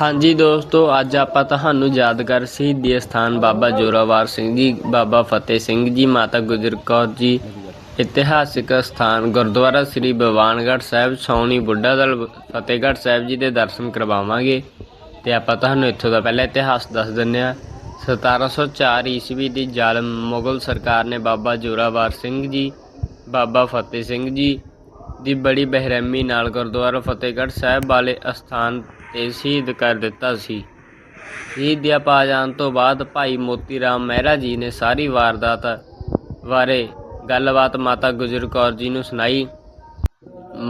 ਹਾਂਜੀ ਦੋਸਤੋ, ਅੱਜ ਆਪਾਂ ਤੁਹਾਨੂੰ ਯਾਦਗਾਰ ਸ਼ਹੀਦੀ ਸਥਾਨ ਬਾਬਾ ਜੋਰਾਵਰ ਸਿੰਘ ਜੀ, ਬਾਬਾ ਫਤਿਹ ਸਿੰਘ ਜੀ, ਮਾਤਾ ਗੁਜਰ ਕੌਰ ਜੀ, ਇਤਿਹਾਸਿਕ ਸਥਾਨ ਗੁਰਦੁਆਰਾ ਸ੍ਰੀ ਬਵਾਨਗੜ੍ਹ ਸਾਹਿਬ ਸੌਣੀ ਬੁੱਢਾ ਦਲ, ਫਤਿਹਗੜ੍ਹ ਸਾਹਿਬ ਜੀ ਦੇ ਦਰਸ਼ਨ ਕਰਵਾਵਾਂਗੇ। ਤੇ ਆਪਾਂ ਤੁਹਾਨੂੰ ਇੱਥੋਂ ਦਾ ਪਹਿਲਾਂ ਇਤਿਹਾਸ ਦੱਸ ਦਿੰਨੇ ਆ 1704 ਈਸਵੀ ਦੀ ਜ਼ਾਲਮ ਮੁਗਲ ਸਰਕਾਰ ਨੇ ਬਾਬਾ ਜੋਰਾਵਰ ਸਿੰਘ ਜੀ, ਬਾਬਾ ਫਤਿਹ ਸਿੰਘ ਜੀ ਦੀ ਬੜੀ ਬਹਿਰਮੀ ਨਾਲ ਗੁਰਦੁਆਰਾ ਫਤਿਹਗੜ੍ਹ ਸਾਹਿਬ ਵਾਲੇ ਅਸਥਾਨ ਤੇ ਸ਼ਹੀਦ ਕਰ ਦਿੱਤਾ ਸੀ। ਸ਼ਹੀਦੀਆਂ ਪਾ ਜਾਣ ਤੋਂ ਬਾਅਦ ਭਾਈ ਮੋਤੀ ਰਾਮ ਮਹਿਰਾ ਜੀ ਨੇ ਸਾਰੀ ਵਾਰਦਾਤ ਬਾਰੇ ਗੱਲਬਾਤ ਮਾਤਾ ਗੁਜਰ ਕੌਰ ਜੀ ਨੂੰ ਸੁਣਾਈ।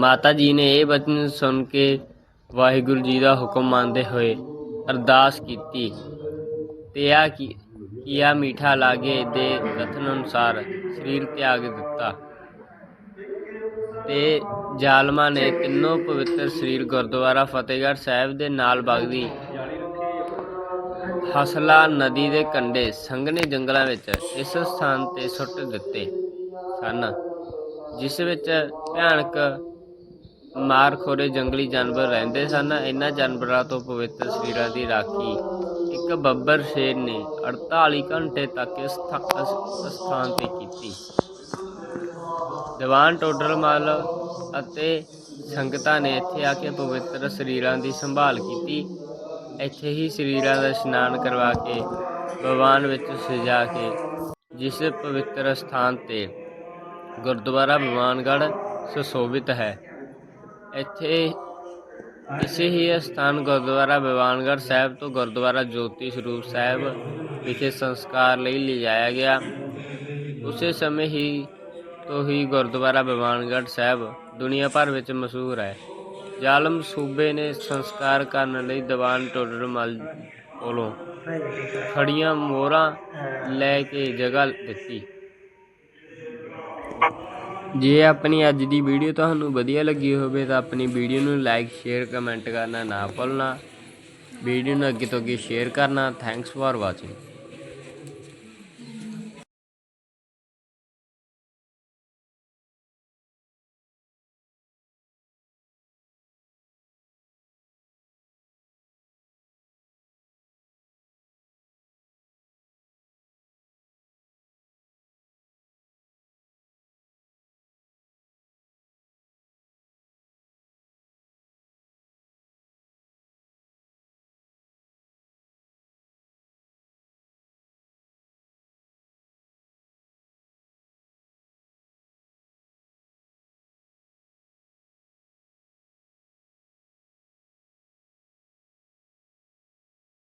ਮਾਤਾ ਜੀ ਨੇ ਇਹ ਬਚਨ ਸੁਣ ਕੇ ਵਾਹਿਗੁਰੂ ਜੀ ਦਾ ਹੁਕਮ ਮੰਨਦੇ ਹੋਏ ਅਰਦਾਸ ਕੀਤੀ ਤੇ ਆ ਕੀ, ਕੀਆ ਮੀਠਾ ਲਾਗੇ ਦੇ ਕਥਨ ਅਨੁਸਾਰ ਸਰੀਰ ਤਿਆਗ ਦਿੱਤਾ। ਤੇ ਜ਼ਾਲਮਾਂ ਨੇ ਤਿੰਨੋਂ ਪਵਿੱਤਰ ਸਰੀਰ ਗੁਰਦੁਆਰਾ ਫਤਿਹਗੜ੍ਹ ਸਾਹਿਬ ਦੇ ਨਾਲ ਵਗਦੀ ਹਸਲਾ ਨਦੀ ਦੇ ਕੰਢੇ ਸੰਘਣੇ ਜੰਗਲਾਂ ਵਿੱਚ ਇਸ ਸਥਾਨ ਤੇ ਸੁੱਟ ਦਿੱਤੇ ਸਨ, ਜਿਸ ਵਿੱਚ ਭਿਆਨਕ ਮਾਰਖੋਰੇ ਜੰਗਲੀ ਜਾਨਵਰ ਰਹਿੰਦੇ ਸਨ। ਇਹਨਾਂ ਜਾਨਵਰਾਂ ਤੋਂ ਪਵਿੱਤਰ ਸਰੀਰਾਂ ਦੀ ਰਾਖੀ ਇੱਕ ਬੱਬਰ ਸ਼ੇਰ ਨੇ 48 ਘੰਟੇ ਤੱਕ ਇਸ ਸਥਾਨ ਤੇ ਕੀਤੀ। ਦੀਵਾਨ ਟੋਡਰਮਲ ਅਤੇ ਸੰਗਤਾਂ ਨੇ ਇੱਥੇ ਆ ਕੇ ਪਵਿੱਤਰ ਸਰੀਰਾਂ ਦੀ ਸੰਭਾਲ ਕੀਤੀ। ਇੱਥੇ ਹੀ ਸਰੀਰਾਂ ਦਾ ਇਸ਼ਨਾਨ ਕਰਵਾ ਕੇ, ਭਗਵਾਨ ਵਿੱਚ ਸਜਾ ਕੇ, ਜਿਸ ਪਵਿੱਤਰ ਸਥਾਨ ਤੇ ਗੁਰਦੁਆਰਾ ਭਗਵਾਨਗੜ੍ਹ ਸੁਸ਼ੋਭਿਤ ਹੈ। ਇੱਥੇ ਇਸੇ ਹੀ ਸਥਾਨ ਗੁਰਦੁਆਰਾ ਭਗਵਾਨਗੜ੍ਹ ਸਾਹਿਬ ਤੋਂ ਗੁਰਦੁਆਰਾ ਜੋਤੀ ਸਰੂਪ ਸਾਹਿਬ ਵਿਖੇ ਸੰਸਕਾਰ ਲਈ ਲਿਜਾਇਆ ਗਿਆ। ਉਸੇ ਸਮੇਂ ਹੀ ਤੋਂ ਹੀ ਗੁਰਦੁਆਰਾ ਭਗਵਾਨਗੜ੍ਹ ਸਾਹਿਬ ਦੁਨੀਆ ਭਰ ਵਿੱਚ ਮਸ਼ਹੂਰ ਹੈ। ਜ਼ਾਲਮ ਸੂਬੇ ਨੇ ਸੰਸਕਾਰ ਕਰਨ ਲਈ ਦੀਵਾਨ ਟੋਡਰਮਲ ਕੋਲੋਂ ਖੜੀਆਂ ਮੋਹਰਾਂ ਲੈ ਕੇ ਜਗ੍ਹਾ ਦਿੱਤੀ। ਜੇ ਆਪਣੀ ਅੱਜ ਦੀ ਵੀਡੀਓ ਤੁਹਾਨੂੰ ਵਧੀਆ ਲੱਗੀ ਹੋਵੇ ਤਾਂ ਆਪਣੀ ਵੀਡੀਓ ਨੂੰ ਲਾਈਕ, ਸ਼ੇਅਰ, ਕਮੈਂਟ ਕਰਨਾ ਨਾ ਭੁੱਲਣਾ। ਵੀਡੀਓ ਨੂੰ ਅੱਗੇ ਤੋਂ ਅੱਗੇ ਸ਼ੇਅਰ ਕਰਨਾ। Thanks for watching.